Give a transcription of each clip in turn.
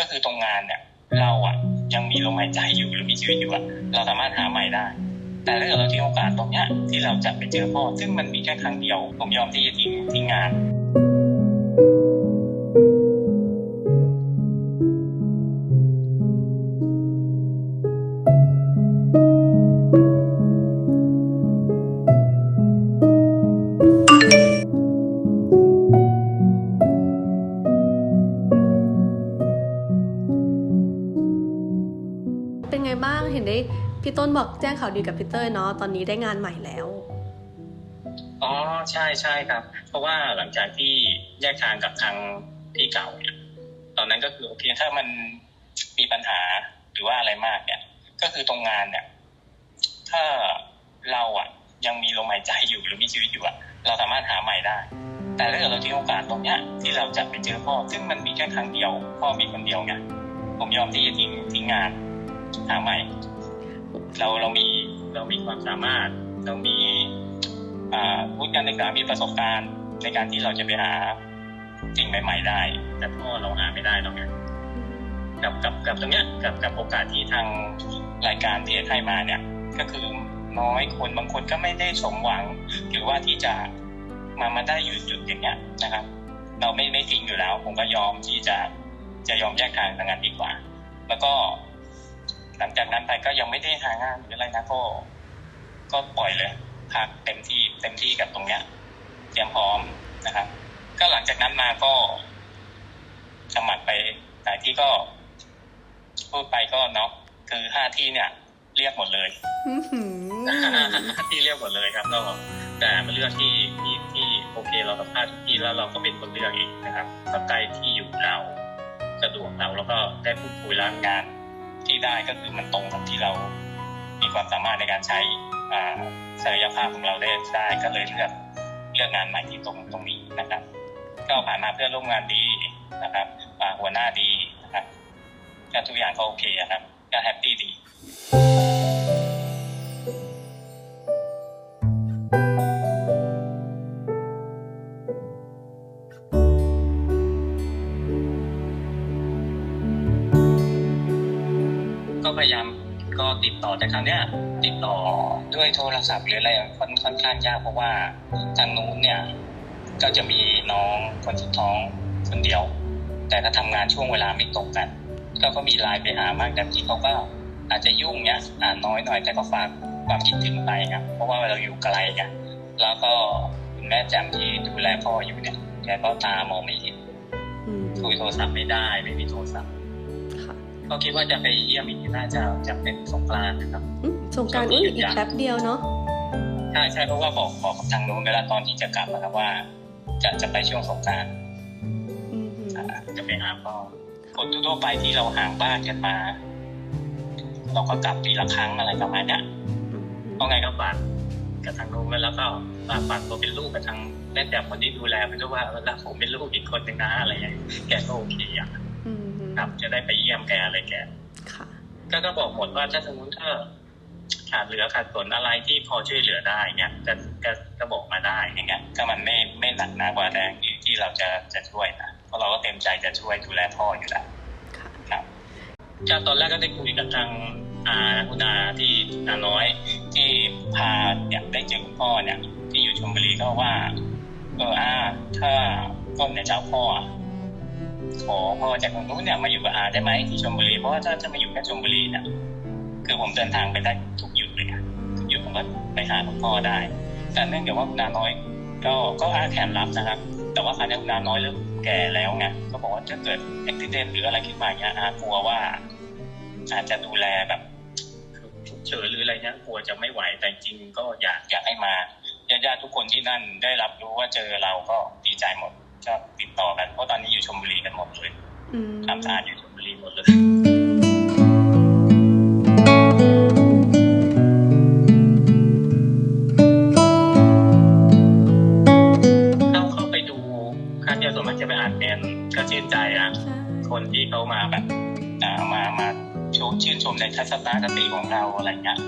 ก็คือตรงงานเนี่ย เราอะยังมีลมหายใจอยู่หรือมีชีวิตอยู่อะเราสามารถหาใหม่ได้ แต่ถ้าเกิดเราทิ้งโอกาสตรงเนี้ยที่เราจะไปเจอพ่อซึ่งมันมีแค่ครั้งเดียว ผมยอมที่จะทิ้งทิ้งงาน เป็นไงบ้างเห็นได้พี่ต้นบอกแจ้งข่าวดีกับพี่เต้ยเนาะตอนนี้ได้งานใหม่แล้วอ๋อใช่ใช่ครับ เพราะว่าหลังจากที่แยกทางกับทางพี่เก่าเนี่ยตอนนั้นก็คือโอเคถ้ามันมีปัญหาหรือว่าอะไรมากเนี่ย ก็คือตรงงานเนี่ย ถ้าเราอะ ยังมีลมหายใจอยู่หรือมีชีวิตอยู่อะ เราสามารถหาใหม่ได้ แต่ถ้าเกิดเราทิ้งโอกาสตรงเนี้ยที่เราจะไปเจอพ่อซึ่งมันมีแค่ครั้งเดียว พ่อมีคนเดียวไงผมยอมที่จะทิ้งทิ้งงาน หาใหม่ เราเรามีเรามีความสามารถ เรามีอาวุฒิการศึกษามีประสบการณ์ ในการที่เราจะไปหาสิ่งใหม่ ๆ ได้ แต่พ่อเราหาไม่ได้ตรงเนี้ยกับกับกับตรงเนี้ยกับกับโอกาสที่ทางรายการที่ให้มาเนี่ย ก็คือน้อยคนบางคนก็ไม่ได้สมหวัง หรือว่าที่จะมามาได้อยู่จุดอย่างเงี้ยนะครับ เราไม่ไม่ทิ้งอยู่แล้ว ผมก็ยอมที่จะจะยอมแยกทางทางงานดีกว่า แล้วก็ หลังจากนั้นไปก็ยังไม่ได้หางานหรืออะไรนะก็ ก็ปล่อยเลยพักเต็มที่เต็มที่กับตรงเนี้ยเตรียมพร้อมนะครับ ก็หลังจากนั้นมาก็สมัครไปหลายที่ก็พูดไปก็เนาะคือห้าที่เนี่ย เรียกหมดเลยอื้อหือที่เรียกหมดเลยครับก็แต่มาเลือกที่ที่ที่โอเคเราสัมภาษณ์ทุกที่แล้วเราก็เป็นคนเลือกเองนะครับก็ใกล้ที่อยู่เราสะดวกเราแล้วก็ได้พูดคุยแล้วงาน ที่ได้ก็คือมันตรงกับที่เรา มีความสามารถในการใช้ศักยภาพของเราได้ได้ก็เลยเลือกเลือกงานใหม่ที่ตรงตรงนี้นะครับก็ผ่านมาเพื่อนร่วมงานดีนะครับหัวหน้าดีนะครับก็ทุกอย่างก็โอเคอะครับก็แฮปปี้ ก็พยายามก็ติดต่อแต่ครั้งเนี้ยติดต่อด้วยโทรศัพท์หรืออะไรค่อนค่อนข้างยากเพราะว่าทางนู้นเนี่ยก็จะมีน้องคนสุดท้องคนเดียว แต่ก็ทำงานช่วงเวลาไม่ตรงกัน ก็ก็มีไลน์ไปหามากแต่ที่เขาก็อาจจะยุ่งเนี้ยอ่านน้อยหน่อยแต่ก็ฝากความคิดถึงไปครับเพราะว่าเราอยู่ไกลกันแล้วก็คุณแม่แจมที่ดูแลพ่ออยู่เนี่ยแกก็ตามองไม่เห็นอืมคุยโทรศัพท์ไม่ได้ไม่มีโทรศัพท์ค่ะ ก็คิดว่าจะไปเยี่ยมอีกทีน่าจะจะเป็นสงกรานต์นะครับอืมสงกรารอุ้ยอีกแป๊บเดียวเนาะใช่ใช่เพราะว่าบอกบอกกับทางนู้นไปแล้วตอนที่จะกลับนะครับว่า จะจะไปช่วงสงกรารอืมหือจะไปหาพ่อคนทั่วๆไปที่เราห่างบ้านกันมา เราก็กลับปีละครั้งอะไรประมาณเนี้ยอืมเพราะไงก็ฝากกับทางนู้นไว้แล้วก็ฝากฝากตัวเป็นลูกกับทางแม่แบบคนที่ดูแลไปด้วยว่าเออรักผมเป็นลูกอีกคนหนึ่งนะอะไรอย่างเงี้ยแกก็โอเคอะ อืมหือครับจะได้ไปเยี่ยมแกอะไรแกค่ะก็ก็บอกหมดว่าถ้าสมมติถ้าขาดเหลือขาดสนอะไรที่พอช่วยเหลือได้เนี่ยก็ก็ก็บอกมาได้อย่างเงี้ยก็มันไม่ไม่หนักหนากว่าแรงที่ที่เราจะจะช่วยนะเพราะเราก็เต็มใจจะช่วยดูแลพ่ออยู่แล้วค่ะครับก็ตอนแรกก็ได้คุยกับทางอาคุณอาที่อาน้อยที่พาเนี่ยได้เจอคุณพ่อเนี่ย ที่อยู่ชลบุรีก็ว่าเอออาถ้าต้นเนี่ยจะเอาพ่ออะ ขอพ่อจากตรงนู้นเนี่ยมาอยู่กับอาได้ไหมที่ชลบุรีเพราะว่าถ้าจะมาอยู่แค่ชลบุรีเนี่ยคือผมเดินทางไปได้ทุกหยุดเลยอะทุกหยุดผมก็ไปหาคุณพ่อได้ แต่เนื่องจากว่าคุณอาน้อย ก็ก็อาแขนรับนะครับ แต่ว่าคราวนี้คุณอาน้อยเริ่มแก่แล้วไงก็บอกว่าถ้าเกิดอุบิเหตุหรืออะไรขึ้นมาเนี้ยอากลัวว่า อาจจะดูแลแบบฉุกเฉินหรืออะไรเนี้ยกลัวจะไม่ไหวแต่จริงก็อยากอยากให้มาญาติๆทุกคนที่นั่นได้รับรู้ว่าเจอเราก็ดีใจหมด ก็ติดต่อกันเพราะตอนนี้อยู่ชลบุรีกันหมดเลยอืมทำสะอาดอยู่ชลบุรีหมดเลยเข้าเข้าไปดูครั้งเดียวส่วนมากจะไปอ่านเมนก็ชื่นใจอะใช่คนที่เขามาแบบอ่ามามาชมชื่นชมในทัศนคติของเราอะไรเงี้ย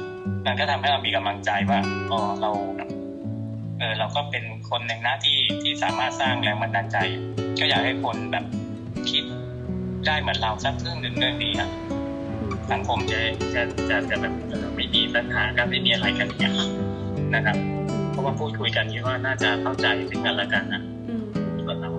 มันก็ทำให้เรามีกำลังใจว่าอ๋อเราแบบเออเราก็เป็น คนหนึ่งนะที่ที่สามารถสร้างแรงบันดาลใจ ก็อยากให้คนแบบคิดได้เหมือนเราสักครึ่งหนึ่งเรื่องนี้ครับสังคมจะจะจะจะแบบไม่มีปัญหากันไม่มีอะไรกันอย่างเนี่ยนะครับ เพราะว่าพูดคุยกันคิดว่าน่าจะเข้าใจซึ่งกันและกันนะอืมส่วนเรา